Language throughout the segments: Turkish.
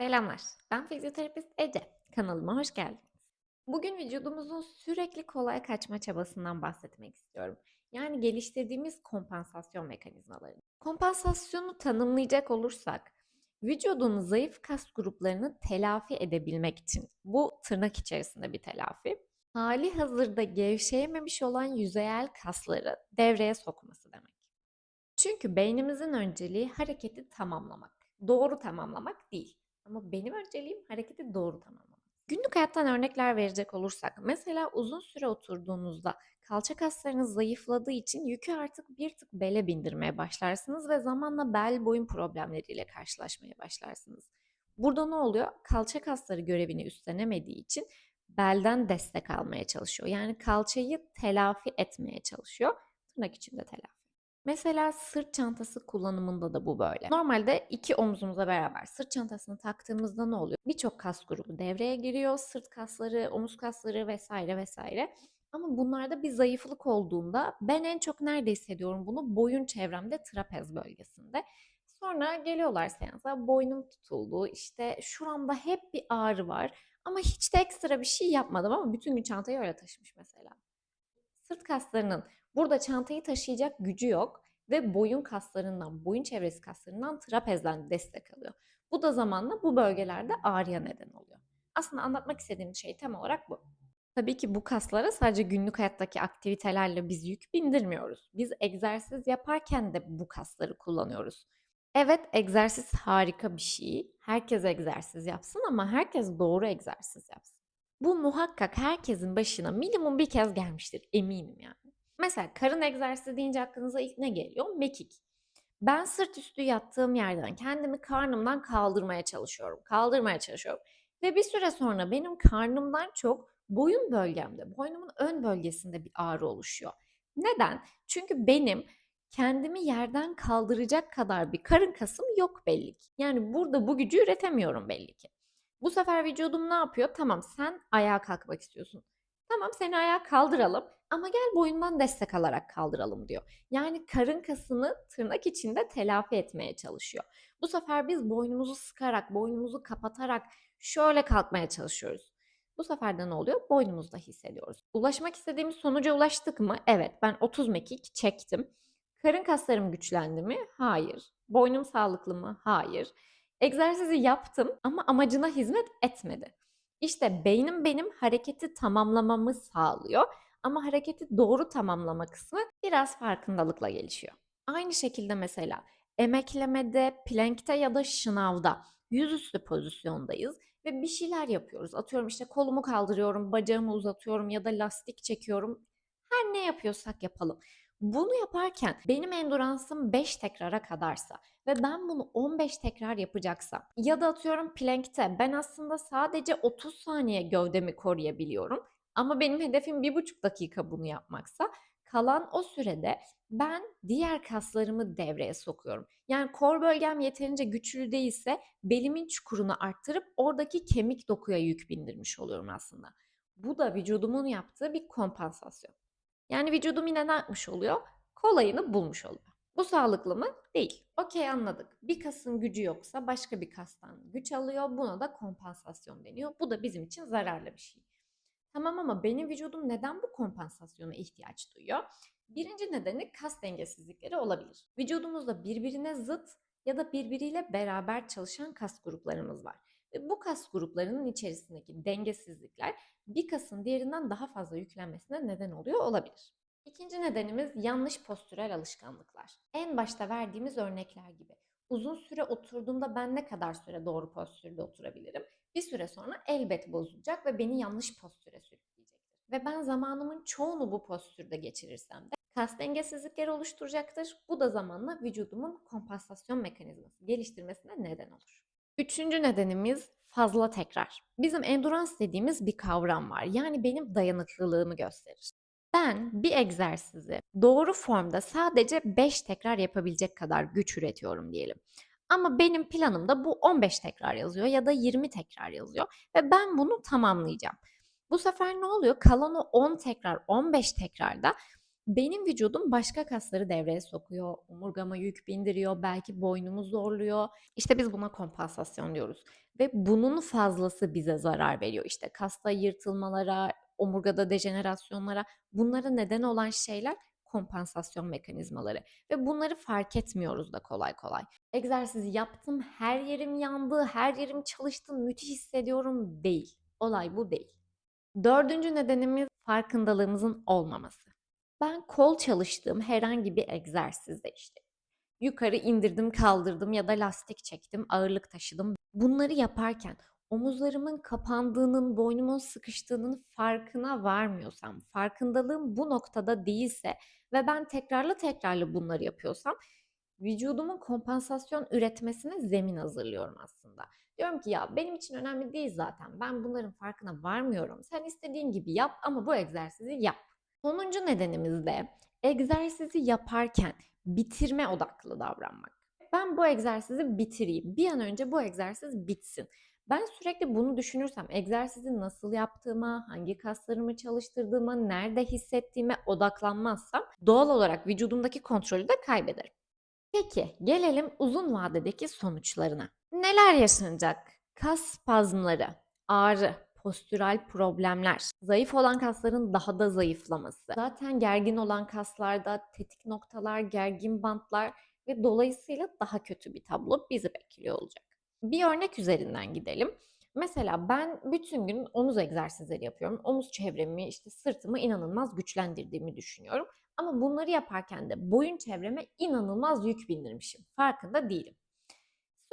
Selamlar, ben fizyoterapist Ece. Kanalıma hoş geldiniz. Bugün vücudumuzun sürekli kolay kaçma çabasından bahsetmek istiyorum. Yani geliştirdiğimiz kompansasyon mekanizmaları. Kompansasyonu tanımlayacak olursak, vücudun zayıf kas gruplarını telafi edebilmek için, bu tırnak içerisinde bir telafi, hali hazırda gevşeyememiş olan yüzeyel kasları devreye sokması demek. Çünkü beynimizin önceliği hareketi tamamlamak. Doğru tamamlamak değil. Ama benim önceliğim hareketi doğru tamamlamak. Günlük hayattan örnekler verecek olursak, mesela uzun süre oturduğunuzda kalça kaslarınız zayıfladığı için yükü artık bir tık bele bindirmeye başlarsınız ve zamanla bel boyun problemleriyle karşılaşmaya başlarsınız. Burada ne oluyor? Kalça kasları görevini üstlenemediği için belden destek almaya çalışıyor. Yani kalçayı telafi etmeye çalışıyor. Tırnak içinde telafi. Mesela sırt çantası kullanımında da bu böyle. Normalde iki omzumuza beraber sırt çantasını taktığımızda ne oluyor? Birçok kas grubu devreye giriyor. Sırt kasları, omuz kasları vesaire vesaire. Ama bunlarda bir zayıflık olduğunda ben en çok nerede hissediyorum bunu? Boyun çevremde trapez bölgesinde. Sonra geliyorlar seansa boynum tutuldu işte şuramda hep bir ağrı var ama hiç de ekstra bir şey yapmadım ama bütün gün çantayı öyle taşımış mesela. Sırt kaslarının burada çantayı taşıyacak gücü yok ve boyun kaslarından, boyun çevresi kaslarından trapezden destek alıyor. Bu da zamanla bu bölgelerde ağrıya neden oluyor. Aslında anlatmak istediğim şey tam olarak bu. Tabii ki bu kaslara sadece günlük hayattaki aktivitelerle biz yük bindirmiyoruz. Biz egzersiz yaparken de bu kasları kullanıyoruz. Evet, egzersiz harika bir şey. Herkes egzersiz yapsın ama herkes doğru egzersiz yapsın. Bu muhakkak herkesin başına minimum bir kez gelmiştir, eminim yani. Mesela karın egzersizi deyince aklınıza ilk ne geliyor? Mekik. Ben sırt üstü yattığım yerden kendimi karnımdan kaldırmaya çalışıyorum. Kaldırmaya çalışıyorum. Ve bir süre sonra benim karnımdan çok boyun bölgemde, boynumun ön bölgesinde bir ağrı oluşuyor. Neden? Çünkü benim kendimi yerden kaldıracak kadar bir karın kasım yok belli ki. Yani burada bu gücü üretemiyorum belli ki. Bu sefer vücudum ne yapıyor? Tamam sen ayağa kalkmak istiyorsun. Tamam seni ayağa kaldıralım ama gel boyundan destek alarak kaldıralım diyor. Yani karın kasını tırnak içinde telafi etmeye çalışıyor. Bu sefer biz boynumuzu sıkarak, boynumuzu kapatarak şöyle kalkmaya çalışıyoruz. Bu sefer de ne oluyor? Boynumuzda hissediyoruz. Ulaşmak istediğimiz sonuca ulaştık mı? Evet ben 30 mekik çektim. Karın kaslarım güçlendi mi? Hayır. Boynum sağlıklı mı? Hayır. Egzersizi yaptım ama amacına hizmet etmedi. İşte beynim benim hareketi tamamlamamı sağlıyor ama hareketi doğru tamamlama kısmı biraz farkındalıkla gelişiyor. Aynı şekilde mesela emeklemede, plankte ya da şınavda yüzüstü pozisyondayız ve bir şeyler yapıyoruz. Atıyorum işte kolumu kaldırıyorum, bacağımı uzatıyorum ya da lastik çekiyorum. Her ne yapıyorsak yapalım. Bunu yaparken benim enduransım 5 tekrara kadarsa ve ben bunu 15 tekrar yapacaksam ya da atıyorum plankte ben aslında sadece 30 saniye gövdemi koruyabiliyorum ama benim hedefim 1,5 dakika bunu yapmaksa kalan o sürede ben diğer kaslarımı devreye sokuyorum. Yani kor bölgem yeterince güçlü değilse belimin çukurunu arttırıp oradaki kemik dokuya yük bindirmiş oluyorum aslında. Bu da vücudumun yaptığı bir kompansasyon. Yani vücudum yine ne yapmış oluyor? Kolayını bulmuş oluyor. Bu sağlıklı mı? Değil. Okey anladık. Bir kasın gücü yoksa başka bir kastan güç alıyor. Buna da kompansasyon deniyor. Bu da bizim için zararlı bir şey. Tamam ama benim vücudum neden bu kompansasyona ihtiyaç duyuyor? Birinci nedeni kas dengesizlikleri olabilir. Vücudumuzda birbirine zıt ya da birbiriyle beraber çalışan kas gruplarımız var. Bu kas gruplarının içerisindeki dengesizlikler bir kasın diğerinden daha fazla yüklenmesine neden oluyor olabilir. İkinci nedenimiz yanlış postürel alışkanlıklar. En başta verdiğimiz örnekler gibi. Uzun süre oturduğumda ben ne kadar süre doğru postürde oturabilirim? Bir süre sonra elbet bozulacak ve beni yanlış postüre sürükleyecektir. Ve ben zamanımın çoğunu bu postürde geçirirsem de kas dengesizlikleri oluşturacaktır. Bu da zamanla vücudumun kompansasyon mekanizması geliştirmesine neden olur. Üçüncü nedenimiz fazla tekrar. Bizim endurans dediğimiz bir kavram var. Yani benim dayanıklılığımı gösterir. Ben bir egzersizi doğru formda sadece 5 tekrar yapabilecek kadar güç üretiyorum diyelim. Ama benim planımda bu 15 tekrar yazıyor ya da 20 tekrar yazıyor ve ben bunu tamamlayacağım. Bu sefer ne oluyor? Kalan o 10 tekrar, 15 tekrarda benim vücudum başka kasları devreye sokuyor, omurgama yük bindiriyor, belki boynumu zorluyor. İşte biz buna kompansasyon diyoruz ve bunun fazlası bize zarar veriyor. İşte kasta yırtılmalara, omurgada dejenerasyonlara, bunlara neden olan şeyler kompansasyon mekanizmaları ve bunları fark etmiyoruz da kolay kolay. Egzersizi yaptım, her yerim yandı, her yerim çalıştı, müthiş hissediyorum değil. Olay bu değil. Dördüncü nedenimiz farkındalığımızın olmaması. Ben kol çalıştığım herhangi bir egzersizde işte yukarı indirdim, kaldırdım ya da lastik çektim, ağırlık taşıdım. Bunları yaparken omuzlarımın kapandığının, boynumun sıkıştığının farkına varmıyorsam, farkındalığım bu noktada değilse ve ben tekrarlı tekrarlı bunları yapıyorsam vücudumun kompansasyon üretmesine zemin hazırlıyorum aslında. Diyorum ki ya benim için önemli değil zaten. Ben bunların farkına varmıyorum. Sen istediğin gibi yap ama bu egzersizi yap. Sonuncu nedenimiz de egzersizi yaparken bitirme odaklı davranmak. Ben bu egzersizi bitireyim. Bir an önce bu egzersiz bitsin. Ben sürekli bunu düşünürsem, egzersizi nasıl yaptığıma, hangi kaslarımı çalıştırdığıma, nerede hissettiğime odaklanmazsam doğal olarak vücudumdaki kontrolü de kaybederim. Peki gelelim uzun vadedeki sonuçlarına. Neler yaşanacak? Kas spazmları, ağrı, postüral problemler, zayıf olan kasların daha da zayıflaması, zaten gergin olan kaslarda tetik noktalar, gergin bantlar ve dolayısıyla daha kötü bir tablo bizi bekliyor olacak. Bir örnek üzerinden gidelim. Mesela ben bütün gün omuz egzersizleri yapıyorum. Omuz çevremi, işte sırtımı inanılmaz güçlendirdiğimi düşünüyorum. Ama bunları yaparken de boyun çevreme inanılmaz yük bindirmişim. Farkında değilim.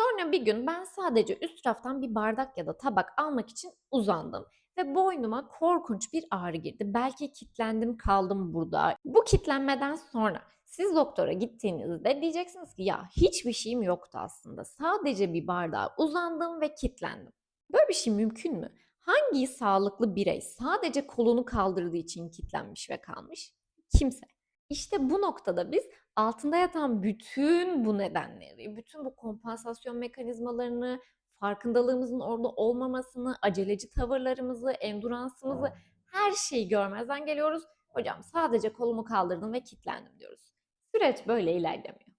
Sonra bir gün ben sadece üst raftan bir bardak ya da tabak almak için uzandım ve boynuma korkunç bir ağrı girdi. Belki kitlendim kaldım burada. Bu kitlenmeden sonra siz doktora gittiğinizde diyeceksiniz ki ya hiçbir şeyim yoktu aslında. Sadece bir bardağa uzandım ve kitlendim. Böyle bir şey mümkün mü? Hangi sağlıklı birey sadece kolunu kaldırdığı için kitlenmiş ve kalmış? Kimse. İşte bu noktada biz altında yatan bütün bu nedenleri, bütün bu kompansasyon mekanizmalarını, farkındalığımızın orada olmamasını, aceleci tavırlarımızı, enduransımızı her şeyi görmezden geliyoruz. Hocam sadece kolumu kaldırdım ve kitlendim diyoruz. Süreç böyle ilerlemiyor.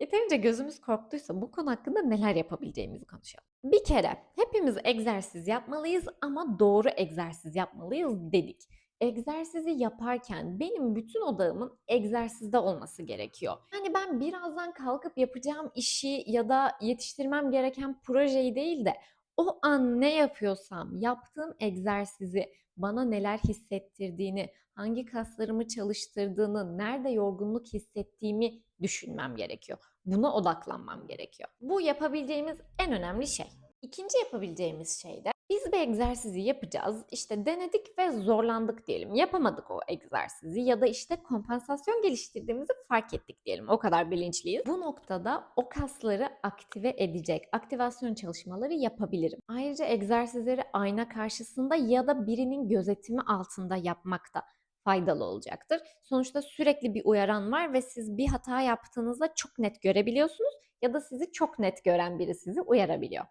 Yeterince gözümüz korktuysa bu konu hakkında neler yapabileceğimizi konuşalım. Bir kere hepimiz egzersiz yapmalıyız ama doğru egzersiz yapmalıyız dedik egzersizi yaparken benim bütün odağımın egzersizde olması gerekiyor. Yani ben birazdan kalkıp yapacağım işi ya da yetiştirmem gereken projeyi değil de o an ne yapıyorsam yaptığım egzersizi bana neler hissettirdiğini, hangi kaslarımı çalıştırdığını, nerede yorgunluk hissettiğimi düşünmem gerekiyor. Buna odaklanmam gerekiyor. Bu yapabileceğimiz en önemli şey. İkinci yapabileceğimiz şey de biz bir egzersizi yapacağız. İşte denedik ve zorlandık diyelim. Yapamadık o egzersizi ya da işte kompansasyon geliştirdiğimizi fark ettik diyelim. O kadar bilinçliyiz. Bu noktada o kasları aktive edecek aktivasyon çalışmaları yapabilirim. Ayrıca egzersizleri ayna karşısında ya da birinin gözetimi altında yapmak da faydalı olacaktır. Sonuçta sürekli bir uyaran var ve siz bir hata yaptığınızda çok net görebiliyorsunuz ya da sizi çok net gören biri sizi uyarabiliyor.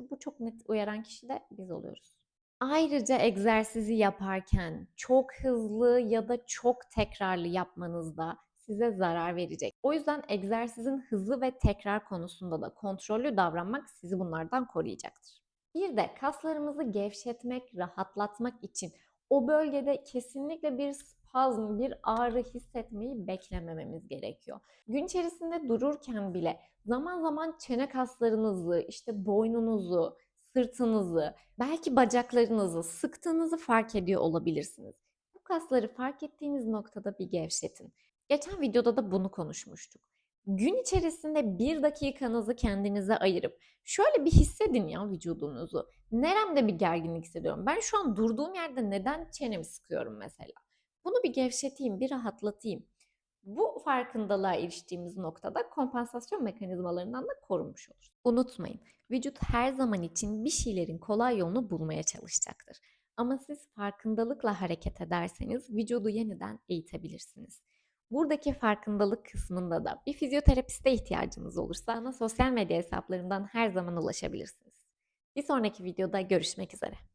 İşte bu çok net uyaran kişi de biz oluyoruz. Ayrıca egzersizi yaparken çok hızlı ya da çok tekrarlı yapmanız da size zarar verecek. O yüzden egzersizin hızı ve tekrar konusunda da kontrollü davranmak sizi bunlardan koruyacaktır. Bir de kaslarımızı gevşetmek, rahatlatmak için o bölgede kesinlikle bir spazm, bir ağrı hissetmeyi beklemememiz gerekiyor. Gün içerisinde dururken bile zaman zaman çene kaslarınızı, işte boynunuzu, sırtınızı, belki bacaklarınızı sıktığınızı fark ediyor olabilirsiniz. Bu kasları fark ettiğiniz noktada bir gevşetin. Geçen videoda da bunu konuşmuştuk. Gün içerisinde bir dakikanızı kendinize ayırıp şöyle bir hissedin ya vücudunuzu. Neremde bir gerginlik hissediyorum? Ben şu an durduğum yerde neden çenemi sıkıyorum mesela? Bunu bir gevşeteyim, bir rahatlatayım. Bu farkındalığa eriştiğimiz noktada kompansasyon mekanizmalarından da korunmuş oluruz. Unutmayın, vücut her zaman için bir şeylerin kolay yolunu bulmaya çalışacaktır. Ama siz farkındalıkla hareket ederseniz vücudu yeniden eğitebilirsiniz. Buradaki farkındalık kısmında da bir fizyoterapiste ihtiyacınız olursa bana sosyal medya hesaplarımdan her zaman ulaşabilirsiniz. Bir sonraki videoda görüşmek üzere.